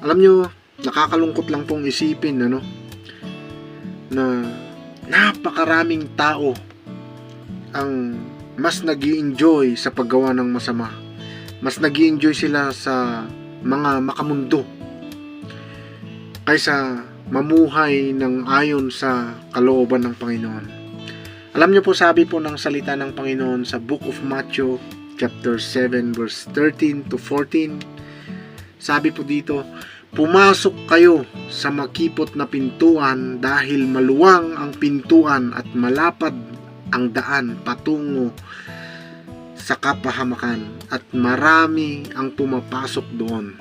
Alam nyo, nakakalungkot lang pong isipin, ano, na napakaraming tao ang mas nag enjoy sa paggawa ng masama. Mas nag enjoy sila sa mga makamundo kaysa mamuhay ng ayon sa kalooban ng Panginoon. Alam niyo po sabi po ng salita ng Panginoon sa Book of Matthew chapter 7 verse 13 to 14. Sabi po dito, Pumasok kayo sa makipot na pintuan dahil maluwang ang pintuan at malapad ang daan patungo sa kapahamakan at marami ang pumapasok doon.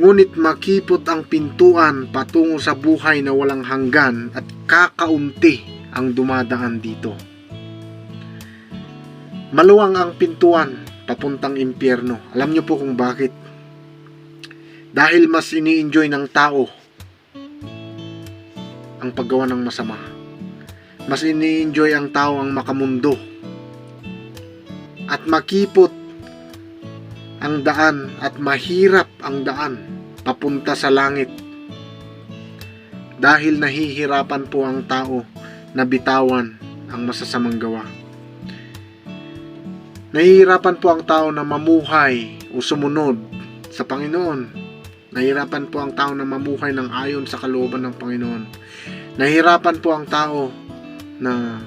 Ngunit makipot ang pintuan patungo sa buhay na walang hanggan at kakaunti ang dumadaan dito. Maluwang ang pintuan papuntang impyerno. Alam niyo po kung bakit. Dahil mas ini-enjoy ng tao ang paggawa ng masama. Mas ini-enjoy ang tao ang makamundo. At makipot ang daan at mahirap ang daan papunta sa langit. Dahil nahihirapan po ang tao na bitawan ang masasamang gawa. Nahihirapan po ang tao na mamuhay o sumunod sa Panginoon. Nahihirapan po ang tao na mamuhay ng ayon sa kalooban ng Panginoon. Nahihirapan po ang tao na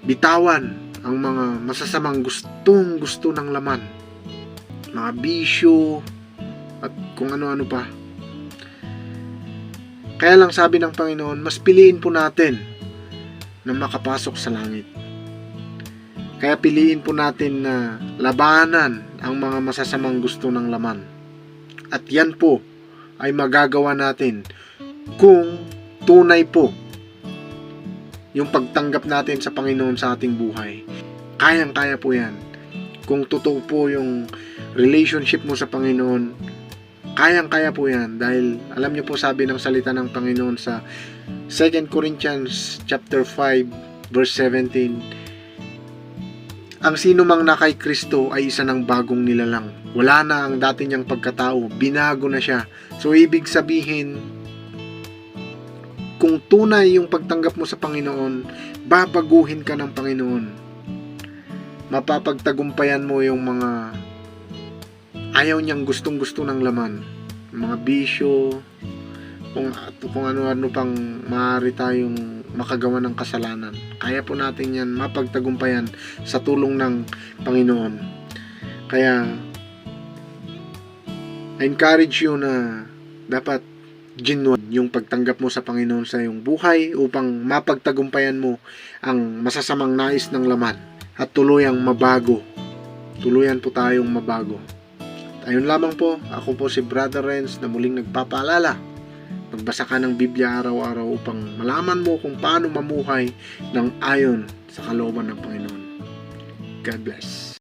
bitawan ang mga masasamang gustong gusto ng laman. Mga bisyo at kung ano-ano pa. Kaya lang sabi ng Panginoon, mas piliin po natin na makapasok sa langit. Kaya piliin po natin na labanan ang mga masasamang gusto ng laman. At yan po ay magagawa natin kung tunay po yung pagtanggap natin sa Panginoon sa ating buhay. Kayang-kaya po yan. Kung totoo po yung relationship mo sa Panginoon, kayang-kaya po yan. Dahil alam niyo po sabi ng salita ng Panginoon sa 2 Corinthians chapter 5 verse 17, ang sino mang na kay Kristo ay isa ng bagong nilalang. Wala na ang dati niyang pagkatao, binago na siya. So ibig sabihin, kung tunay yung pagtanggap mo sa Panginoon, babaguhin ka ng Panginoon. Mapapagtagumpayan mo yung mga ayaw niyang gustong gusto ng laman. Mga bisyo, kung, kung ano-ano pang maaari tayong makagawa ng kasalanan. Kaya po natin yan mapagtagumpayan sa tulong ng Panginoon. Kaya, I encourage you na dapat genuine yung pagtanggap mo sa Panginoon sa iyong buhay upang mapagtagumpayan mo ang masasamang nais ng laman at tuluyang mabago. Tuluyan po tayong mabago. Ayun lamang po, ako po si Brother Renz na muling nagpapaalala Magbasa ka ng Biblia araw-araw upang malaman mo kung paano mamuhay ng ayon sa kalooban ng Panginoon. God bless.